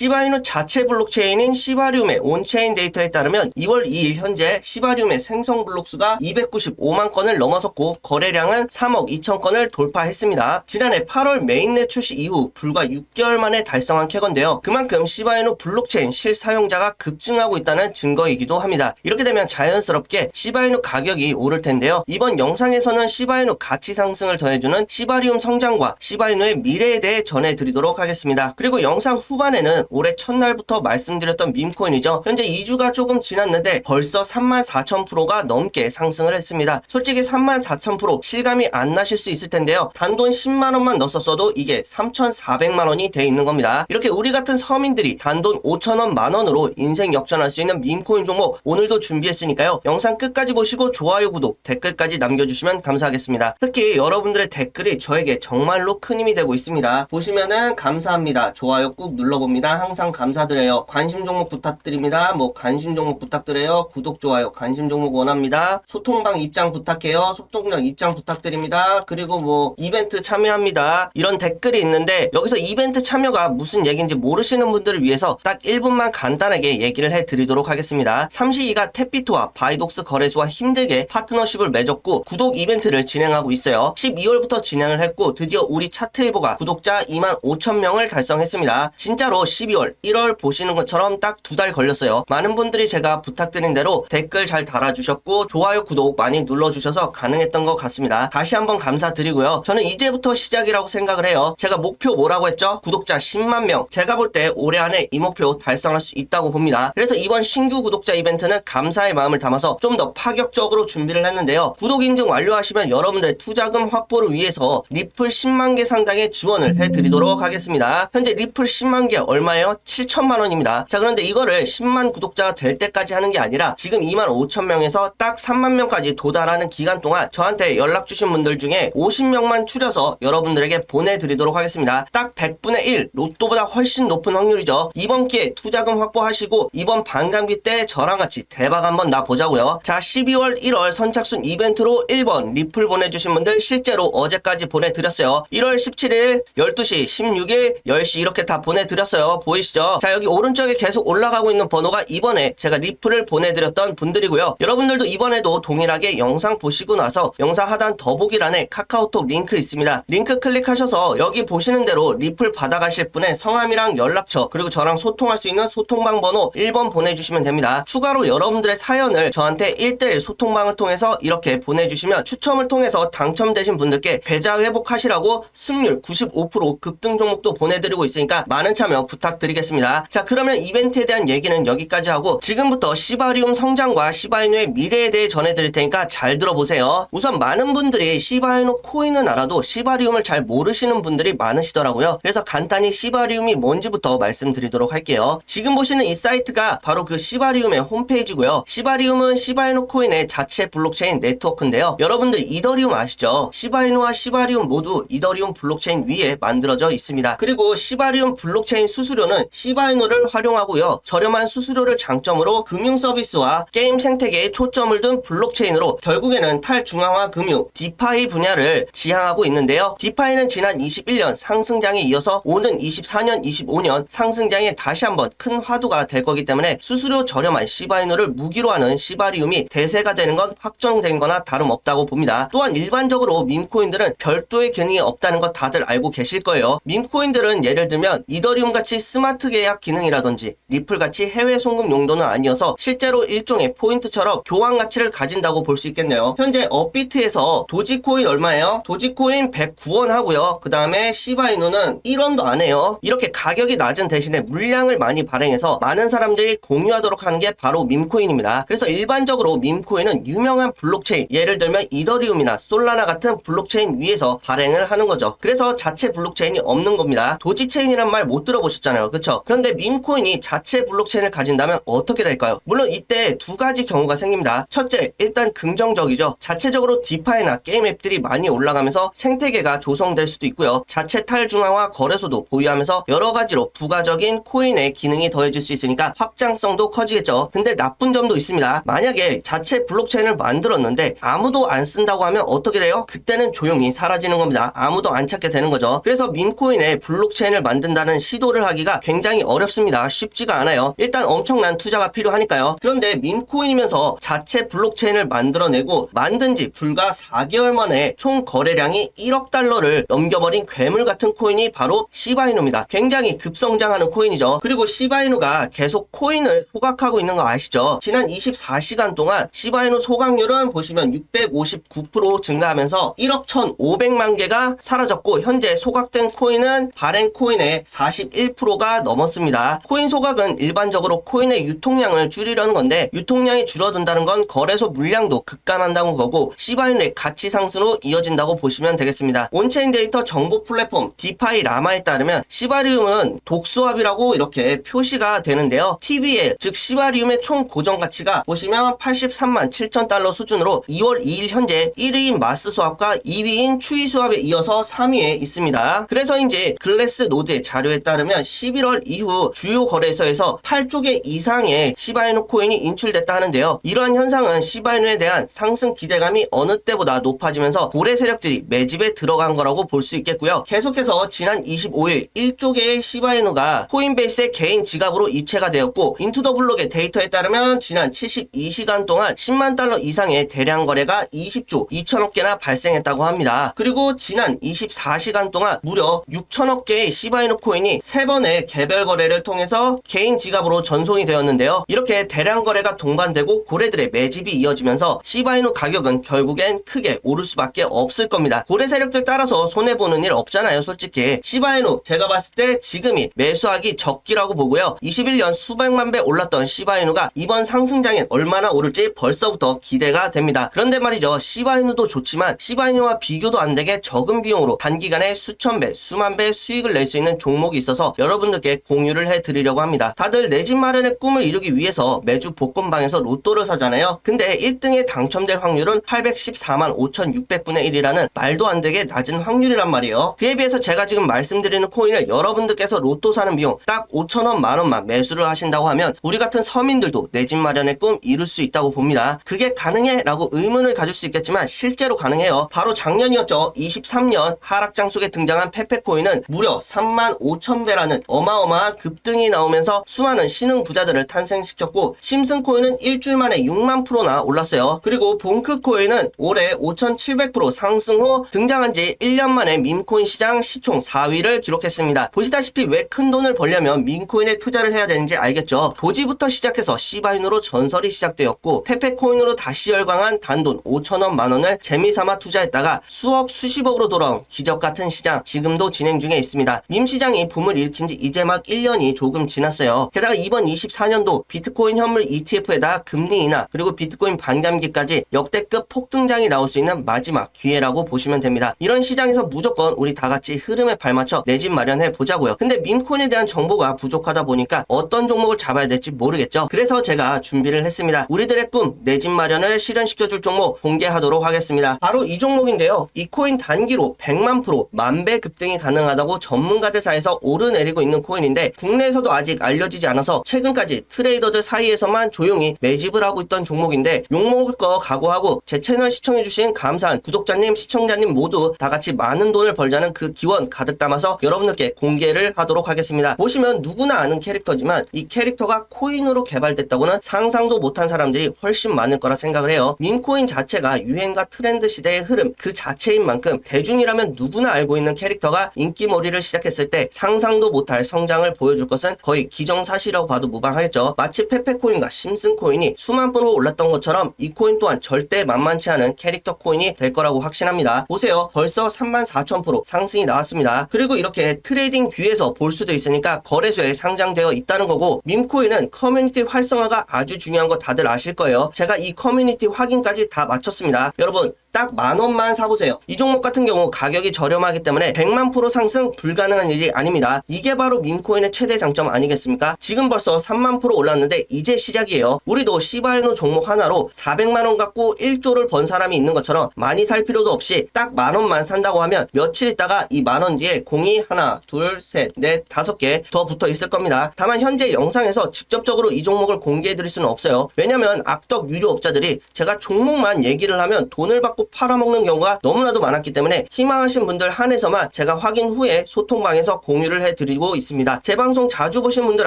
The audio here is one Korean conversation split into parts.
시바이누 자체 블록체인인 시바리움의 온체인 데이터에 따르면 2월 2일 현재 시바리움의 생성 블록 수가 295만 건을 넘어섰고 거래량은 3억 2천 건을 돌파했습니다. 지난해 8월 메인넷 출시 이후 불과 6개월 만에 달성한 쾌건데요. 그만큼 시바이누 블록체인 실사용자가 급증하고 있다는 증거이기도 합니다. 이렇게 되면 자연스럽게 시바이누 가격이 오를 텐데요. 이번 영상에서는 시바이누 가치 상승을 더해주는 시바리움 성장과 시바이누의 미래에 대해 전해드리도록 하겠습니다. 그리고 영상 후반에는 올해 첫날부터 말씀드렸던 밈코인이죠. 현재 2주가 조금 지났는데 벌써 34,000%가 넘게 상승을 했습니다. 솔직히 34,000% 실감이 안 나실 수 있을 텐데요. 단돈 10만 원만 넣었어도 이게 3,400만 원이 돼 있는 겁니다. 이렇게 우리 같은 서민들이 단돈 5천 원 만 원으로 인생 역전할 수 있는 밈코인 종목 오늘도 준비했으니까요. 영상 끝까지 보시고 좋아요, 구독, 댓글까지 남겨주시면 감사하겠습니다. 특히 여러분들의 댓글이 저에게 정말로 큰 힘이 되고 있습니다. 보시면은 감사합니다. 좋아요 꾹 눌러봅니다. 항상 감사드려요. 관심 종목 부탁드립니다. 뭐 관심 종목 부탁드려요. 구독, 좋아요, 관심 종목 원합니다. 소통방 입장 부탁해요. 소통방 입장 부탁드립니다. 그리고 뭐 이벤트 참여합니다. 이런 댓글이 있는데 여기서 이벤트 참여가 무슨 얘기인지 모르시는 분들을 위해서 딱 1분만 간단하게 얘기를 해 드리도록 하겠습니다. 32가 탭비트와 바이독스 거래소와 힘들게 파트너십을 맺었고 구독 이벤트를 진행하고 있어요. 12월부터 진행을 했고 드디어 우리 차트일보가 구독자 2만 5천 명을 달성했습니다. 진짜로 12월, 1월 보시는 것처럼 딱 두 달 걸렸어요. 많은 분들이 제가 부탁드린 대로 댓글 잘 달아주셨고 좋아요, 구독 많이 눌러주셔서 가능했던 것 같습니다. 다시 한번 감사드리고요. 저는 이제부터 시작이라고 생각을 해요. 제가 목표 뭐라고 했죠? 구독자 10만 명. 제가 볼 때 올해 안에 이 목표 달성할 수 있다고 봅니다. 그래서 이번 신규 구독자 이벤트는 감사의 마음을 담아서 좀 더 파격적으로 준비를 했는데요. 구독 인증 완료하시면 여러분들 투자금 확보를 위해서 리플 10만 개 상당의 지원을 해드리도록 하겠습니다. 현재 리플 10만 개 얼마 예요? 7천만 원입니다. 자 그런데 이거를 10만 구독자가 될 때까지 하는 게 아니라 지금 2만 5천 명에서 딱 3만 명까지 도달하는 기간 동안 저한테 연락 주신 분들 중에 50명만 추려서 여러분들에게 보내드리도록 하겠습니다. 딱 100분의 1 로또보다 훨씬 높은 확률이죠. 이번 기회에 투자금 확보하시고 이번 반감기 때 저랑 같이 대박 한번 나보자고요. 자 12월 1월 선착순 이벤트로 1번 리플 보내주신 분들 실제로 어제까지 보내드렸어요. 1월 17일 12시 16일 10시 이렇게 다 보내드렸어요. 보이시죠? 자 여기 오른쪽에 계속 올라가고 있는 번호가 이번에 제가 리플을 보내드렸던 분들이고요. 여러분들도 이번에도 동일하게 영상 보시고 나서 영상 하단 더보기란에 카카오톡 링크 있습니다. 링크 클릭하셔서 여기 보시는 대로 리플 받아가실 분의 성함이랑 연락처 그리고 저랑 소통할 수 있는 소통방 번호 1번 보내주시면 됩니다. 추가로 여러분들의 사연을 저한테 1대1 소통방을 통해서 이렇게 보내주시면 추첨을 통해서 당첨되신 분들께 계좌 회복하시라고 승률 95% 급등 종목도 보내드리고 있으니까 많은 참여 부탁드 리겠습니다. 자 그러면 이벤트에 대한 얘기는 여기까지 하고 지금부터 시바리움 성장과 시바이누의 미래에 대해 전해드릴 테니까 잘 들어보세요. 우선 많은 분들이 시바이누 코인은 알아도 시바리움을 잘 모르시는 분들이 많으시더라고요. 그래서 간단히 시바리움이 뭔지부터 말씀드리도록 할게요. 지금 보시는 이 사이트가 바로 그 시바리움의 홈페이지고요. 시바리움은 시바이누 코인의 자체 블록체인 네트워크인데요. 여러분들 이더리움 아시죠? 시바이누와 시바리움 모두 이더리움 블록체인 위에 만들어져 있습니다. 그리고 시바리움 블록체인 수수료 는 시바이누를 활용하고요. 저렴한 수수료를 장점으로 금융 서비스와 게임 생태계에 초점을 둔 블록체인으로 결국에는 탈중앙화 금융 디파이 분야를 지향하고 있는데요. 디파이는 지난 21년 상승장에 이어서 오는 24년, 25년 상승장에 다시 한번 큰 화두가 될 거기 때문에 수수료 저렴한 시바이누를 무기로 하는 시바리움이 대세가 되는 건 확정된 거나 다름없다고 봅니다. 또한 일반적으로 밈코인들은 별도의 기능이 없다는 것 다들 알고 계실 거예요. 밈코인들은 예를 들면 이더리움 같이 스마트 계약 기능이라든지 리플 같이 해외 송금 용도는 아니어서 실제로 일종의 포인트처럼 교환 가치를 가진다고 볼 수 있겠네요. 현재 업비트에서 도지코인 얼마예요? 도지코인 109원 하고요. 그 다음에 시바이누는 1원도 안 해요. 이렇게 가격이 낮은 대신에 물량을 많이 발행해서 많은 사람들이 공유하도록 하는 게 바로 밈코인입니다. 그래서 일반적으로 밈코인은 유명한 블록체인, 예를 들면 이더리움이나 솔라나 같은 블록체인 위에서 발행을 하는 거죠. 그래서 자체 블록체인이 없는 겁니다. 도지체인이란 말 못 들어보셨잖아요. 그쵸? 그런데 밈코인이 자체 블록체인을 가진다면 어떻게 될까요? 물론 이때 두 가지 경우가 생깁니다. 첫째, 일단 긍정적이죠. 자체적으로 디파이나 게임 앱들이 많이 올라가면서 생태계가 조성될 수도 있고요. 자체 탈중앙화 거래소도 보유하면서 여러 가지로 부가적인 코인의 기능이 더해질 수 있으니까 확장성도 커지겠죠. 근데 나쁜 점도 있습니다. 만약에 자체 블록체인을 만들었는데 아무도 안 쓴다고 하면 어떻게 돼요? 그때는 조용히 사라지는 겁니다. 아무도 안 찾게 되는 거죠. 그래서 밈코인에 블록체인을 만든다는 시도를 하기가 만들기가 굉장히 어렵습니다. 쉽지가 않아요. 일단 엄청난 투자가 필요하니까요. 그런데 밈코인이면서 자체 블록체인을 만들어내고 만든 지 불과 4개월 만에 총 거래량이 1억 달러를 넘겨버린 괴물 같은 코인이 바로 시바이누입니다. 굉장히 급성장하는 코인이죠. 그리고 시바이누가 계속 코인을 소각하고 있는 거 아시죠? 지난 24시간 동안 시바이누 소각률은 보시면 659% 증가하면서 1억 1,500만 개가 사라졌고 현재 소각된 코인은 발행 코인의 41%가 넘었습니다. 코인 소각은 일반적으로 코인의 유통량을 줄이려는 건데 유통량이 줄어든다는 건 거래소 물량도 급감한다는 거고 시바이누의 가치 상승으로 이어진다고 보시면 되겠습니다. 온체인 데이터 정보 플랫폼 디파이 라마에 따르면 시바리움은 독수압이라고 이렇게 표시가 되는데요. TBL 즉 시바리움의 총 고정 가치가 보시면 83만 7천 달러 수준으로 2월 2일 현재 1위인 마스 수압과 2위인 추이 수압에 이어서 3위에 있습니다. 그래서 이제 글래스 노드의 자료에 따르면 11월 이후 주요 거래소에서 8조 개 이상의 시바이누 코인이 인출됐다 하는데요. 이러한 현상은 시바이누에 대한 상승 기대감이 어느 때보다 높아지면서 고래 세력들이 매집에 들어간 거라고 볼 수 있겠고요. 계속해서 지난 25일 1조 개의 시바이누가 코인베이스의 개인 지갑으로 이체가 되었고 인투더블록의 데이터에 따르면 지난 72시간 동안 10만 달러 이상의 대량 거래가 20조 2천억 개나 발생했다고 합니다. 그리고 지난 24시간 동안 무려 6천억 개의 시바이누 코인이 3번의 개별 거래를 통해서 개인 지갑으로 전송이 되었는데요. 이렇게 대량 거래가 동반되고 고래들의 매집이 이어지면서 시바이누 가격은 결국엔 크게 오를 수밖에 없을 겁니다. 고래 세력들 따라서 손해보는 일 없잖아요, 솔직히. 시바이누 제가 봤을 때 지금이 매수하기 적기라고 보고요. 21년 수백만 배 올랐던 시바이누가 이번 상승장엔 얼마나 오를지 벌써부터 기대가 됩니다. 그런데 말이죠. 시바이누도 좋지만 시바이누와 비교도 안 되게 적은 비용으로 단기간에 수천 배, 수만 배 수익을 낼 수 있는 종목이 있어서 여러분 들께 공유를 해드리려고 합니다. 다들 내 집 마련의 꿈을 이루기 위해서 매주 복권방에서 로또를 사잖아요. 근데 1등에 당첨될 확률은 814만 5,600분의 1이라는 말도 안 되게 낮은 확률이란 말이에요. 그에 비해서 제가 지금 말씀드리는 코인을 여러분들께서 로또 사는 비용 딱 5천원 만원만 매수를 하신다고 하면 우리 같은 서민들도 내 집 마련의 꿈 이룰 수 있다고 봅니다. 그게 가능해? 라고 의문을 가질 수 있겠지만 실제로 가능해요. 바로 작년이었죠. 23년 하락장 속에 등장한 페페코인은 무려 3만 5천 배라는 어마어마한 급등이 나오면서 수많은 신흥 부자들을 탄생시켰고 심슨코인은 일주일 만에 6만 프로나 올랐어요. 그리고 봉크코인은 올해 5,700% 상승 후 등장한 지 1년 만에 밈코인 시장 시총 4위를 기록했습니다. 보시다시피 왜 큰 돈을 벌려면 밈코인에 투자를 해야 되는지 알겠죠? 도지부터 시작해서 시바인으로 전설이 시작되었고 페페코인으로 다시 열광한 단돈 5천원 만원을 재미삼아 투자했다가 수억 수십억으로 돌아온 기적 같은 시장 지금도 진행 중에 있습니다. 밈 시장이 붐을 일으킨 지 이제 막 1년이 조금 지났어요. 게다가 이번 24년도 비트코인 현물 ETF에다 금리 인하 그리고 비트코인 반감기까지 역대급 폭등장이 나올 수 있는 마지막 기회라고 보시면 됩니다. 이런 시장에서 무조건 우리 다 같이 흐름에 발맞춰 내 집 마련해 보자고요. 근데 밈코인에 대한 정보가 부족하다 보니까 어떤 종목을 잡아야 될지 모르겠죠. 그래서 제가 준비를 했습니다. 우리들의 꿈, 내 집 마련을 실현시켜줄 종목 공개하도록 하겠습니다. 바로 이 종목인데요. 이 코인 단기로 100만 프로, 만배 급등이 가능하다고 전문가들 사이에서 오르내리고 있는 코인인데 국내에서도 아직 알려지지 않아서 최근까지 트레이더들 사이에서만 조용히 매집을 하고 있던 종목인데 욕먹을 거 각오하고 제 채널 시청해주신 감사한 구독자님, 시청자님 모두 다 같이 많은 돈을 벌자는 그 기원 가득 담아서 여러분들께 공개를 하도록 하겠습니다. 보시면 누구나 아는 캐릭터지만 이 캐릭터가 코인으로 개발됐다고는 상상도 못한 사람들이 훨씬 많을 거라 생각을 해요. 밈코인 자체가 유행과 트렌드 시대의 흐름 그 자체인 만큼 대중이라면 누구나 알고 있는 캐릭터가 인기몰이를 시작했을 때 상상도 못할 성장을 보여줄 것은 거의 기정사실이라고 봐도 무방하겠죠. 마치 페페코인과 심슨코인이 수만 프로 올랐던 것처럼 이 코인 또한 절대 만만치 않은 캐릭터 코인이 될 거라고 확신합니다. 보세요. 벌써 3만 4천 프로 상승이 나왔습니다. 그리고 이렇게 트레이딩 뷰에서 볼 수도 있으니까 거래소에 상장되어 있다는 거고 밈코인은 커뮤니티 활성화가 아주 중요한 거 다들 아실 거예요. 제가 이 커뮤니티 확인까지 다 마쳤습니다. 여러분 딱 만 원만 사보세요. 이 종목 같은 경우 가격이 저렴하기 때문에 100만 프로 상승 불가능한 일이 아닙니다. 이게 바로 민코인의 최대 장점 아니겠습니까? 지금 벌써 3만 프로 올랐는데 이제 시작이에요. 우리도 시바이노 종목 하나로 400만 원 갖고 1조를 번 사람이 있는 것처럼 많이 살 필요도 없이 딱 만 원만 산다고 하면 며칠 있다가 이 만 원 뒤에 공이 하나, 둘, 셋, 넷, 다섯 개 더 붙어 있을 겁니다. 다만 현재 영상에서 직접적으로 이 종목을 공개해 드릴 수는 없어요. 왜냐면 악덕 유료 업자들이 제가 종목만 얘기를 하면 돈을 받고 사갖고 팔아먹는 경우가 너무나도 많았기 때문에 희망하신 분들 한해서만 제가 확인 후에 소통방에서 공유를 해드리고 있습니다. 제 방송 자주 보신 분들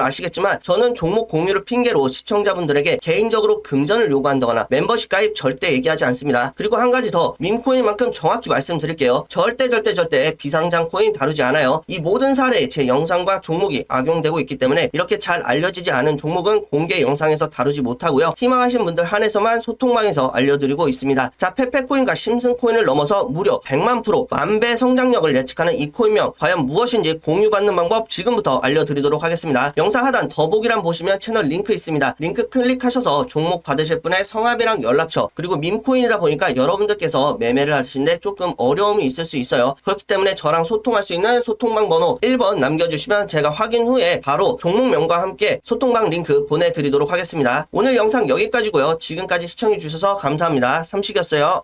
아시겠지만 저는 종목 공유를 핑계로 시청자분들에게 개인적으로 금전을 요구한다거나 멤버십 가입 절대 얘기하지 않습니다. 그리고 한 가지 더 밈코인만큼 정확히 말씀드릴게요. 절대 절대 절대 비상장 코인 다루지 않아요. 이 모든 사례에 제 영상과 종목이 악용되고 있기 때문에 이렇게 잘 알려지지 않은 종목은 공개 영상에서 다루지 못하고요. 희망하신 분들 한해서만 소통방에서 알려드리고 있습니다. 자, 페페코인 과 심슨 코인을 넘어서 무려 100만 프로 만배 성장력을 예측하는 이 코인명 과연 무엇인지 공유받는 방법 지금부터 알려드리도록 하겠습니다. 영상 하단 더보기란 보시면 채널 링크 있습니다. 링크 클릭하셔서 종목 받으실 분의 성함이랑 연락처 그리고 밈코인이다 보니까 여러분들께서 매매를 하시는데 조금 어려움이 있을 수 있어요. 그렇기 때문에 저랑 소통할 수 있는 소통방 번호 1번 남겨주시면 제가 확인 후에 바로 종목명과 함께 소통방 링크 보내드리도록 하겠습니다. 오늘 영상 여기까지고요. 지금까지 시청해주셔서 감사합니다. 삼식이었어요.